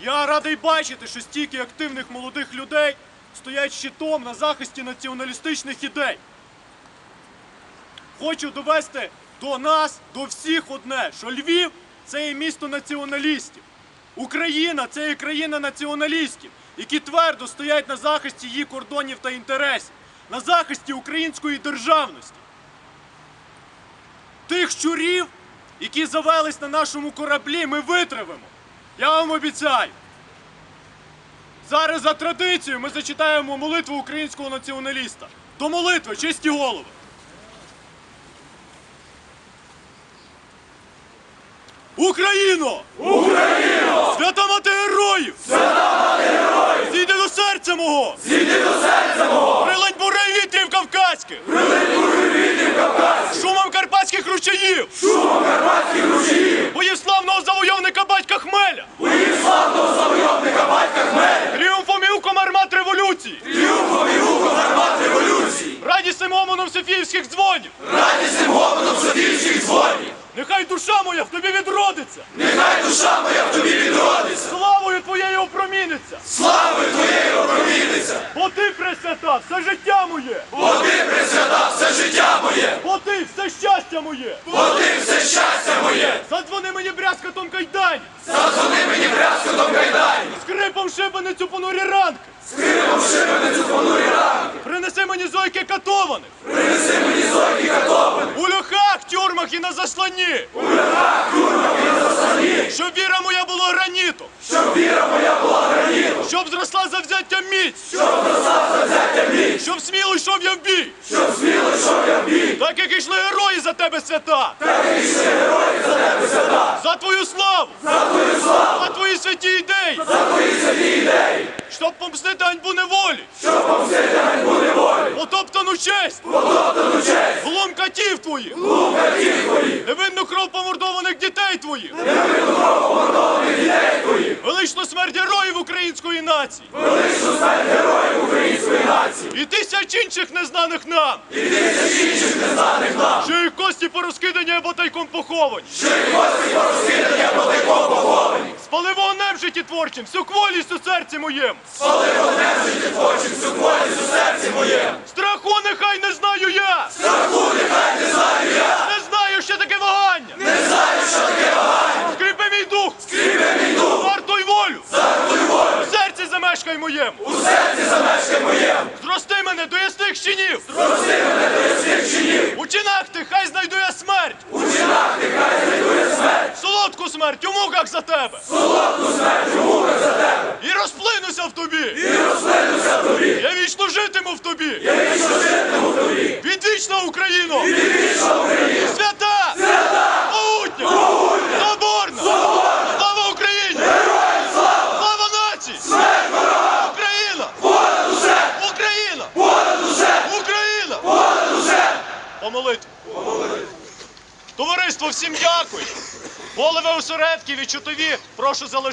Я радий бачити, що стільки активних молодих людей стоять щитом на захисті націоналістичних ідей. Хочу довести до нас, до всіх одне, що Львів це є місто націоналістів. Україна це є країна націоналістів, які твердо стоять на захисті її кордонів та інтересів, на захисті української державності. Тих щурів, які завелись на нашому кораблі, ми витравимо. Я вам обіцяю. Зараз за традицією ми зачитаємо молитву українського націоналіста. До молитви, чисті голови. Україно! Україно! Свята мати героїв! Свята мати героїв! Зійди до серця мого! Зійди до серця мого! Прилинь бурей вітрів кавказьких! Прилинь бурей вітрів кавказьких! Шумом карпатських ручаїв! Шумом карпатських ручаїв! Боїв славного завойовника батька Хмеля! Боїв славного завойовника батька Хмеля! Тріумфом і уком армат революції! Тріумфом і уком армат революції! Радісним гомоном Софіївських дзвонів! Нехай душа моя в тобі відродиться! Нехай душа моя в тобі відродиться, Славою твоєю опроміниться! славою твоєю опроміниться, пресвята, все життя моє! бо ти присвята все життя моє, Бо ти все щастя моє! бо ти все щастя моє, Задзвони мені брязкатом кайдані! задзвони мені брязкотом кайдані, Скрипом шибаницю понурі ранки! скрипом шибеницю понурі ранки, Принеси мені зойки катованих! принеси мені зойки катованих, У льохах, тюрмах і на засланні! у льохах, тюрмах і на заслані, Щоб віра моя була гранітом! щоб віра моя була Щоб зросла завзяття міць! щоб зросла завзяття міць, Щоб сміло йшов я в бій! щоб сміло йшов я в бій, Так як ішли герої за тебе свята! так і йшли герої за тебе свята, За твою славу! за твою славу, За твої святі ідеї! за твої святі ідеї, Щоб помстити ганьбу неволі! щоб Честь! потоптану честь, Глум катів твоїх! лук катів твоїх, Невинну кров помордованих дітей твоїх! невинну кров помордованих дітей твоїх, Величну смерть героїв української нації! величну смерть героїв української нації, І тисяч інших незнаних нам! і тисяч інших незнаних нам, порозкидані або тайком поховані! й гості порозкидані або тайком поховані, Спали вогнем життєтворчим, всю кволість у серці моєму! спали вогнем життєтворчим всю кволість у серці моєму, Страху нехай не знаю я! страху нехай не знаю я, Не знаю, що таке вагання! не знаю, що таке вагання, Скріпи мій дух! скріпи мій дух, Вартуй волю! зартуй волю, У серці замешкай моєму! у серці замешкай Зрости мене до ясних чинів! прости мене до чинів, У чинах ти хай знайду я смерть! у чинах нехай знайду я смерть, Солодку смерть у муках за тебе! солодку смерть у муках за тебе, І розплинуся в тобі! і розплинуся в тобі, Я вічно житиму в тобі! я вічно житиму в тобі, Відвічна Україно! вічна Україна, усе. Помолити. Товариство, всім дякую. Голови осередків і чутові, прошу залишити.